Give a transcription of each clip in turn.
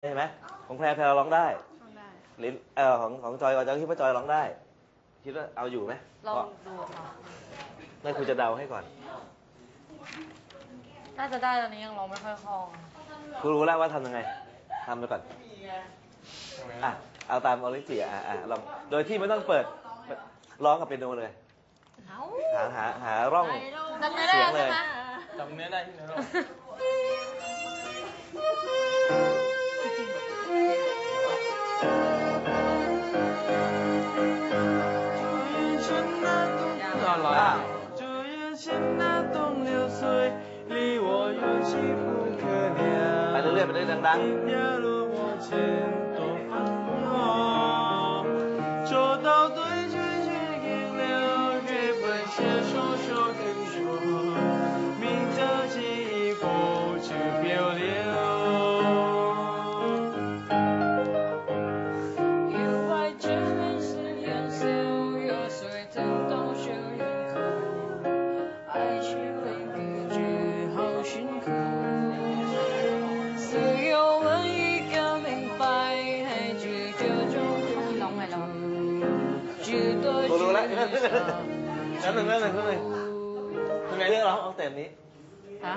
ใช่ไหมของแพรแพรร้องได้ทำได้ลิ้นเออของของจอยก็จะคิดว่าจอยร้องได้ คิดว่าเอาอยู่ไหมลองดูค่ะไม่คุณจะเดาให้ก่อน น่าจะได้ตอนนี้ยังร้องไม่ค่อยคล่องคุณรู้แล้วว่าทำยังไงทำไปก่อนอะเอาตามออริจิอะอะลองโดยที่ไม่ต้องเปิดร้องกับเปียโนเลยเอ้าหาหาหาร่องจำไม่ได้เสียงเลยใช่ไหมจำเนื้อได้ที่ไหนหรอยัง Lạnh như lũ 到对多ๆกูรู้แล้วนั่นหนึ่งนั่นหนึ่งนั่นหนึ่งยังไงเรื่องเร้องเอาแต่นี้ฮะ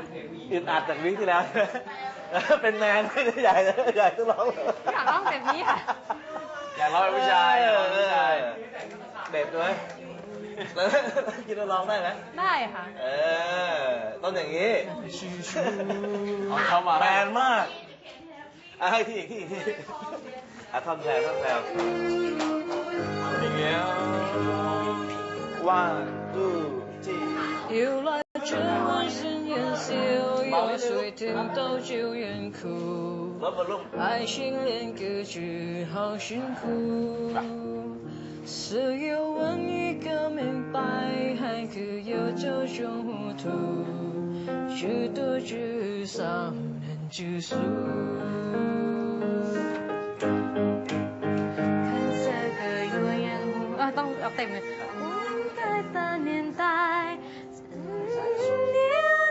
อึดอัดจากวิกที่แล้ว เป็นแมนใหญ่ใหญ่ต้องร้องอยากร้องแบบนี้ค่ะอยากร้องเป็นผู้ชายอยากร้องเป็นผู้ชายเด็ดด้วยแล้วคิดว่าร้องได้ไหมได้ค่ะ เออต้องอย่างนี้เอาเข้ามาแมนมากอะให้ที่อีกที่อีกที่อะท่อนแพรท่อนแพร You like the motion and seal You sweet and though three. ต้องเอาเต็มเลย无代的年代年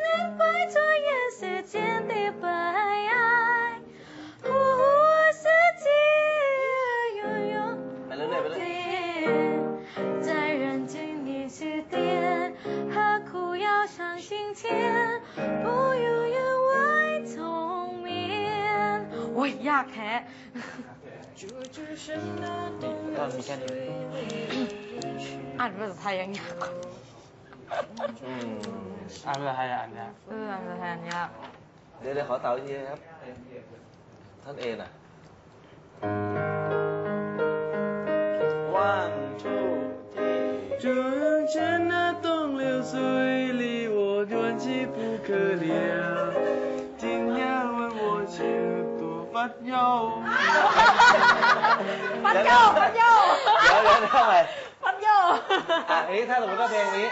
年拜托也是间的悲哀我世界拥有 ไปเรื่อยๆไปเรื่อย 在人间你是点，何苦要上心田？不如愿为同眠。โอ้ยย ากแท้ 就只剩那东 ตอนมีแค่นี้ อ่านภาษาไทยยังยากกว่า อืม อ่านภาษาไทยอ่านยาก เอออ่านภาษาไทยยาก เดี๋ยวเดี๋ยวขอเต่าอีกทีนะครับ ท่านเอน่ะ one two three 就让见那东流水，离我远去不可量。天涯问我情 ปัดโยปัดโยปัดโยเดี๋ยวเดี๋ยวเดี๋ยวทำไมปัดโยอะนี้ถ้าสมมติว่าเพลงนี้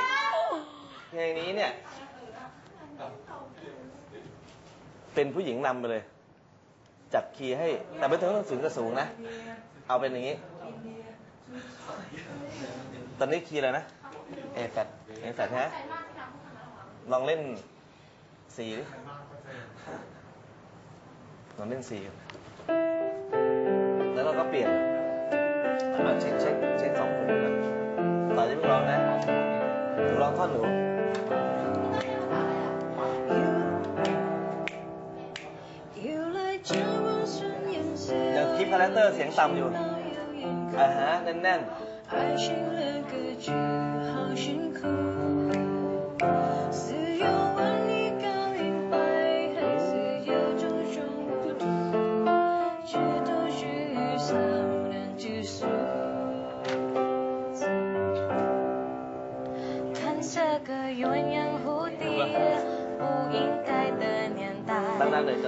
เพลงนี้เนี่ย เป็นผู้หญิงนำไปเลย จับคีย์ให้ แต่ไม่ต้องสูงก็สูงนะ เอาเป็นอย่างนี้ ตอนนี้คีย์อะไรนะ เอแฟดเอแฟดฮะลองเล่นสีดิ ลอนเล่นสี่แล้วเราก็เปลี่ยนเอาเช็คเช็คเช็คสองคนนะต่อจะไม่ร้องนะหนูร้องท่อนหนูย่งคลิปคาแรคเตอร์เสียงต่ำอยู่อ่าฮะแน่นๆ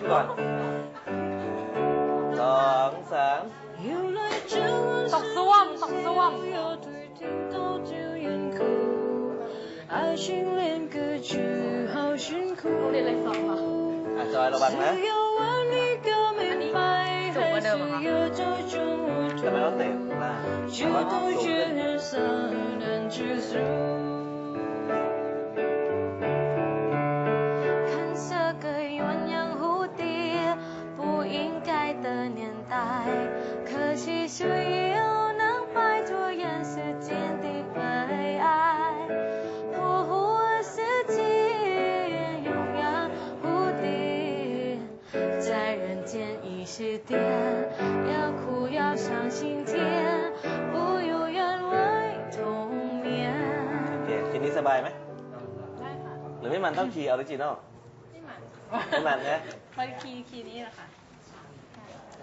biết rồi Thở sáng Tọc xuông, tọc xuông Cô đi lấy phẩm à? À trời, là bạn hả? Anh đi, chủ ở đâu mà hả? Tại mày nó tiền là Nó bắt xuống 人世间的悲哀？呼呼世界鸳鸯蝴蝶，在人间已是癫，要哭要上青天，不由人为童年。 โอเคทีนี้สบายไหม ได้ค่ะ หรือไม่มันเท่าคีย์ออริจินอล ไม่หมัน ไม่มันนะ พอคีย์คีย์นี้แหละค่ะ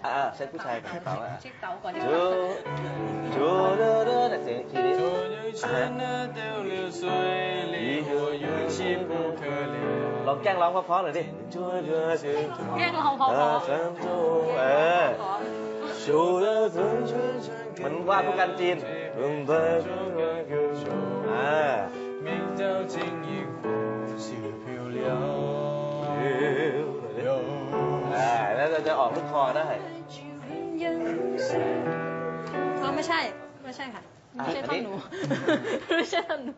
à, sẽ cú sai phải bảo à chúa chúa đơ đơ là sẽ lòng trang lòng khó khó rồi đi chúa đơ sự trang lòng khó khó mình qua của anh chin à ไม่ใช่ค่ะ ไม่ใช่ท่อนหนู ไม่ใช่ท่อนหนู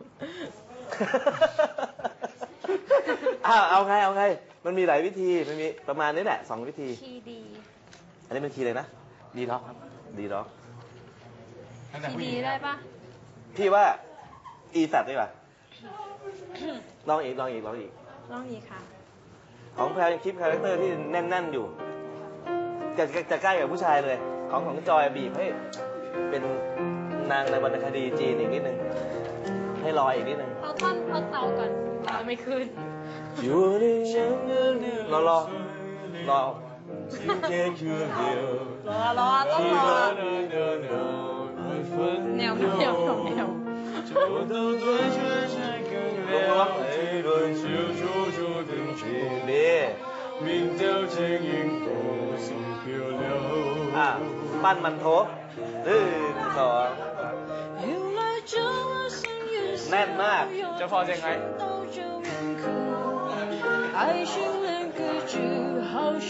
อ้าวเอาไงเอาไง มันมีหลายวิธี มันมีประมาณนี้แหละสองวิธี คีย์ดีอันนี้เป็นคีย์เลยนะ ดีท็อกครับ ดีร้องคีย์ดีได้ปะพี่ว่า อีสัตว์ดีกว่าลองอีกลองอีกลองอีก ลองอีกค่ะ ของแพลวยังคลิปคาแรคเตอร์ที่แน่นๆอยู่จะจะจะใกล้กับผู้ชายเลย ของของจอยบีบให้เป็น นางในวรรณคดีจีนอีกนิดหนึ่งให้ลอยอีกนิดหนึ่งเอาท่อนท่อนเตาก่อนเตาไม่ขึ้นอยู่ในฉันรอรอรอรอรอต้องรอเนวไม่เนี่ยวกับแนวดีอะ ปั้นมันโถหนึ่งสอง น่นมาก เจ้าพ่อเสียงไง 到这门口，爱情连个句好辛